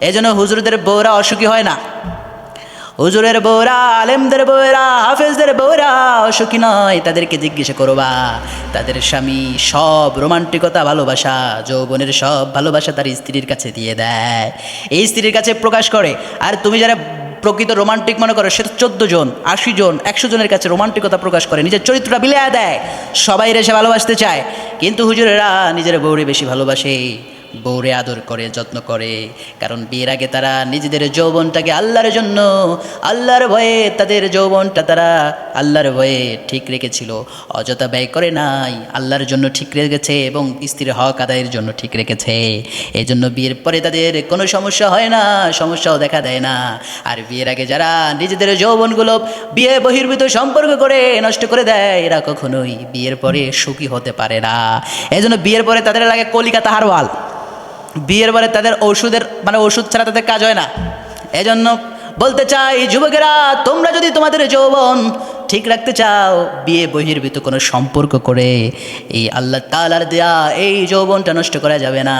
এই জন্য হুজুরদের বউরা অসুখী হয় না। হুজুরের বউরা, আলেমদের বউরা, হাফেজদের বউরা অসুখী নয়, তাদেরকে জিজ্ঞাসা করবা। তাদের স্বামী সব রোমান্টিকতা, ভালোবাসা, যৌবনের সব ভালোবাসা তার স্ত্রীর কাছে দিয়ে দেয়। এই স্ত্রীর কাছে প্রকাশ করে, আর তুমি যারা প্রকৃত রোমান্টিক মনে করো সে চোদ্দ জন, আশি জন, একশো জনের কাছে রোমান্টিকতা প্রকাশ করে, নিজের চরিত্রটা বিলিয়া দেয়, সবাই এসে ভালোবাসতে চায়। কিন্তু হুজুরেরা নিজের বউরে বেশি ভালোবাসে। বউরে আদর করে, যত্ন করে। কারণ বিয়ের আগে তারা নিজেদের যৌবনটাকে আল্লাহর জন্য, আল্লাহর ভয়ে তাদের যৌবনটা তারা আল্লাহর ভয়ে ঠিক রেখেছিল। অযথা ব্যয় করে নাই, আল্লাহর জন্য ঠিক রেখেছে এবং স্ত্রীর হক আদায়ের জন্য ঠিক রেখেছে। এই জন্য বিয়ের পরে তাদের কোনো সমস্যা হয় না, সমস্যাও দেখা দেয় না। আর বিয়ের আগে যারা নিজেদের যৌবনগুলো বিয়ে বহির্ভূত সম্পর্ক করে নষ্ট করে দেয়, এরা কখনোই বিয়ের পরে সুখী হতে পারে না। এই জন্য বিয়ের পরে তাদের লাগে কলিকাতা হারওয়াল বিয়ের পরে তাদের ওষুধের মানে ওষুধ ছাড়া তাদের কাজ হয় না। এজন্য বলতে চাই, যুবকেরা, তোমরা যদি তোমাদের যৌবন ঠিক রাখতে চাও? বিয়ে বহির্ভূত কোনো সম্পর্ক করে এই আল্লাহ তালার দেয়া এই যৌবনটা নষ্ট করা যাবে না।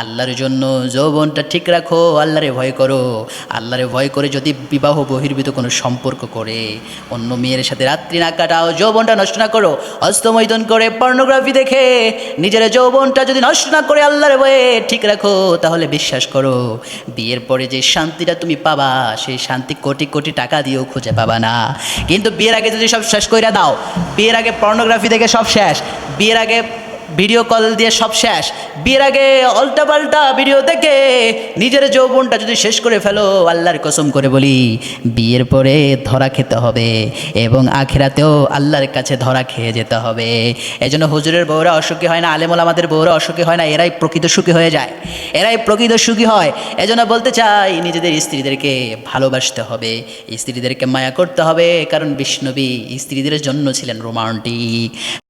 আল্লাহর জন্য যৌবনটা ঠিক রাখো, আল্লাহরে ভয় করো। আল্লাহরে ভয় করে যদি বিবাহ বহির্ভূত কোনো সম্পর্ক করে, অন্য মেয়ের সাথে রাত্রি না কাটাও, যৌবনটা নষ্ট না করো হস্তমৈদন করে পর্নোগ্রাফি দেখে নিজের যৌবনটা যদি নষ্ট না করে আল্লাহর ভয়ে ঠিক রাখো, তাহলে বিশ্বাস করো, বিয়ের পরে যে শান্তিটা তুমি পাবা, সেই শান্তি কোটি কোটি টাকা দিয়েও খুঁজে পাবা না। কিন্তু বিয়ের আগে যদি সব শেষ করে দাও বিয়ের আগে পর্নোগ্রাফি থেকে সব শেষ বিয়ের আগে ভিডিও কল দিয়ে সব শেষ। বিয়ের আগে পাল্টা ভিডিও দেখে নিজের যৌবনটা যদি শেষ করে ফেলো, আল্লাহর কসম করে বলি, বিয়ের পরে ধরা খেতে হবে এবং আখেরাতেও আল্লাহর কাছে ধরা খেয়ে যেতে হবে। এই জন্য হুজুরের বউরা অসুখী হয় না, আলেমুল আমাদের বউরা অসুখী হয় না, এরাই প্রকৃত সুখী হয়ে যায়। এরাই প্রকৃত সুখী হয়। এজন্য বলতে চাই, নিজেদের স্ত্রীদেরকে ভালোবাসতে হবে। স্ত্রীদেরকে মায়া করতে হবে, কারণ বিষ্ণবী স্ত্রীদের জন্য ছিলেন রোমান্টিক।